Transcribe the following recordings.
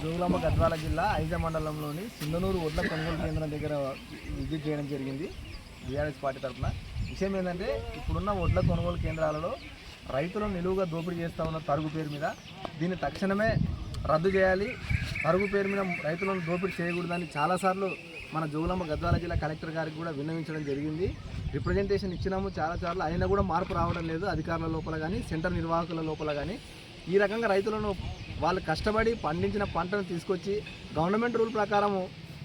జోగులాంబ గద్వాల జిల్లా ఐజా మండలంలోని సింధనూరు ఒడ్ల కొనుగోలు కేంద్రం దగ్గర విజిట్ చేయడం జరిగింది. బీఆర్ఎస్ పార్టీ తరఫున. విషయం ఏంటంటే ఇప్పుడున్న ఒడ్ల కొనుగోలు కేంద్రాలలో రైతులను నిలువుగా దోపిడీ చేస్తూ ఉన్న తరుగు పేరు మీద దీన్ని తక్షణమే రద్దు చేయాలి. తరుగు పేరు మీద రైతులను దోపిడీ చేయకూడదని చాలాసార్లు మన జోగులాంబ గద్వాల జిల్లా కలెక్టర్ గారికి కూడా విన్నవించడం జరిగింది. రిప్రజెంటేషన్ ఇచ్చినాము చాలాసార్లు అయినా కూడా మార్పు రావడం లేదు. అధికారుల లోపల కానీ సెంటర్ నిర్వాహకుల లోపల కానీ ఈ రకంగా రైతులను వాళ్ళు కష్టపడి పండించిన పంటను తీసుకొచ్చి గవర్నమెంట్ రూల్ ప్రకారము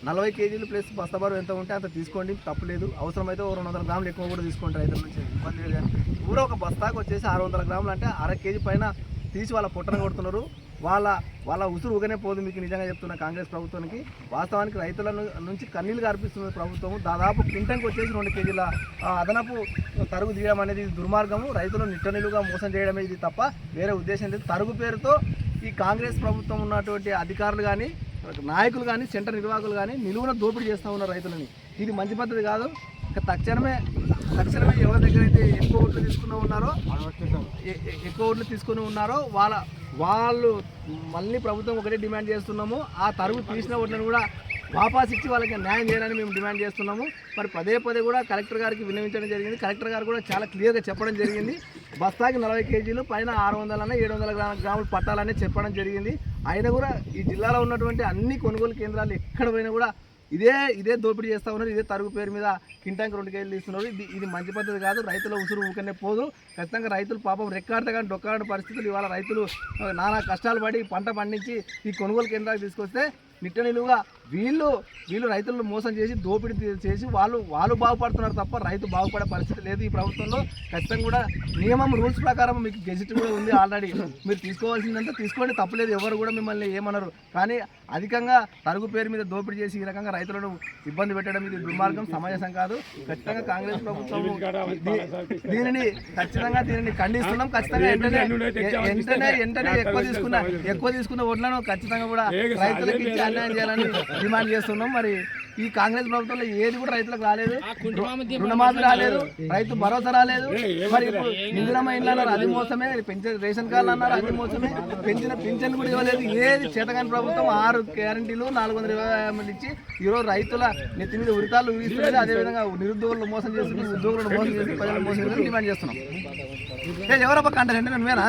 నలభై కేజీలు ప్లస్ బస్తాబారు ఎంత ఉంటే అంత తీసుకోండి తప్పలేదు అవసరమైతే ఓ రెండు వందల గ్రాములు ఎక్కువ కూడా తీసుకోండి రైతుల నుంచి. ఇబ్బంది లేదు కానీ ఊరో ఒక బస్తాకు వచ్చేసి ఆరు వందల గ్రాములు అంటే అర కేజీ పైన తీసి వాళ్ళ పుట్టన కొడుతున్నారు. వాళ్ళ వాళ్ళ ఉసురు ఊగనే పోదు మీకు నిజంగా చెప్తున్న కాంగ్రెస్ ప్రభుత్వానికి. వాస్తవానికి రైతుల నుంచి కన్నీళ్ళు కార్పిస్తున్న ప్రభుత్వం దాదాపు క్వింటంకి వచ్చేసి రెండు కేజీల అదనపు తరుగు తీయడం అనేది దుర్మార్గము. రైతులను నిట్టనిలుగా మోసం చేయడమే ఇది తప్ప వేరే ఉద్దేశం లేదు. తరుగు పేరుతో ఈ కాంగ్రెస్ ప్రభుత్వం ఉన్నటువంటి అధికారులు కానీ నాయకులు కానీ సెంటర్ నిర్వాహకులు కానీ నిలువున దోపిడీ చేస్తూ ఉన్నారు రైతులని. ఇది మంచి పద్ధతి కాదు. తక్షణమే తక్షణమే ఎవరి దగ్గర అయితే ఎక్కువ ఓట్లు తీసుకుని ఉన్నారో ఎక్కువ ఓట్లు తీసుకుని ఉన్నారో వాళ్ళ వాళ్ళు మళ్ళీ ప్రభుత్వం ఒకటే డిమాండ్ చేస్తున్నాము. ఆ తరుగు తీసిన ఓట్లను కూడా వాపాస్ ఇచ్చి వాళ్ళకి న్యాయం చేయాలని మేము డిమాండ్ చేస్తున్నాము. మరి పదే పదే కూడా కలెక్టర్ గారికి విన్నవించడం జరిగింది. కలెక్టర్ గారు కూడా చాలా క్లియర్గా చెప్పడం జరిగింది. బస్తాకి నలభై కేజీలు పైన ఆరు వందలన్నా ఏడు వందల గ్రాములు పట్టాలని చెప్పడం జరిగింది. అయినా కూడా ఈ జిల్లాలో ఉన్నటువంటి అన్ని కొనుగోలు కేంద్రాలు ఎక్కడ పోయినా కూడా ఇదే ఇదే దోపిడీ చేస్తా ఉన్నారు ఇదే తరుగు పేరు మీద కింటాంకి రెండు కేజీలు ఇస్తున్నారు ఇది ఇది మంచి పద్ధతి కాదు రైతుల ఉసురు ఊకనే పోదు. ఖచ్చితంగా రైతులు పాపం రెక్కాడితే కానీ డొక్కాడ పరిస్థితులు ఇవాళ రైతులు నానా కష్టాలు పడి పంట పండించి ఈ కొనుగోలు కేంద్రాలకు తీసుకొస్తే నిట్ట నిలువుగా వీళ్ళు వీళ్ళు రైతులను మోసం చేసి దోపిడీ చేసి వాళ్ళు వాళ్ళు బాగుపడుతున్నారు తప్ప రైతు బాగుపడే పరిస్థితి లేదు ఈ ప్రభుత్వంలో. ఖచ్చితంగా కూడా నియమం రూల్స్ ప్రకారం మీకు గెజిట్ కూడా ఉంది ఆల్రెడీ. మీరు తీసుకోవాల్సిందంతా తీసుకోండి తప్పలేదు. ఎవరు కూడా మిమ్మల్ని ఏమన్నారు కానీ అధికంగా తరుగు పేరు మీద దోపిడీ చేసి ఈ రకంగా రైతులను ఇబ్బంది పెట్టడం ఇది దుర్మార్గం సమాజం కాదు. ఖచ్చితంగా కాంగ్రెస్ ప్రభుత్వం దీనిని ఖచ్చితంగా దీనిని ఖండిస్తున్నాం. ఖచ్చితంగా వెంటనే వెంటనే వెంటనే ఎక్కువ తీసుకున్న ఎక్కువ తీసుకున్న ఓట్లను ఖచ్చితంగా కూడా రైతులకు ఇచ్చి అన్యాయం చేయాలని డిమాండ్ చేస్తున్నాం. మరి ఈ కాంగ్రెస్ ప్రభుత్వంలో ఏది కూడా రైతులకు రాలేదు. రుణమాఫీ రాలేదు. రైతు భరోసా రాలేదు. మరి ఇప్పుడు ఇందిరమ్మ ఇండ్లు అన్నారు అది మోసమే. పెంచిన రేషన్ కార్డులు అన్నారు అది మోసమే. పెంచిన పింఛన్ కూడా ఇవ్వలేదు. ఏది చేతగాని ప్రభుత్వం ఆరు గ్యారంటీలు నాలుగు వందల ఇరవై మంది ఇచ్చి ఈరోజు రైతుల నెత్తి మీద ఉరితాలు ఊగిస్తున్నది అదేవిధంగా నిరుద్యోగులు మోసం చేస్తుంది ఉద్యోగులను మోసం చేసి ప్రజలను మోసం చేసి డిమాండ్ చేస్తున్నాం. ఏ, ఎవరబ్బా కంటే అంటే నేను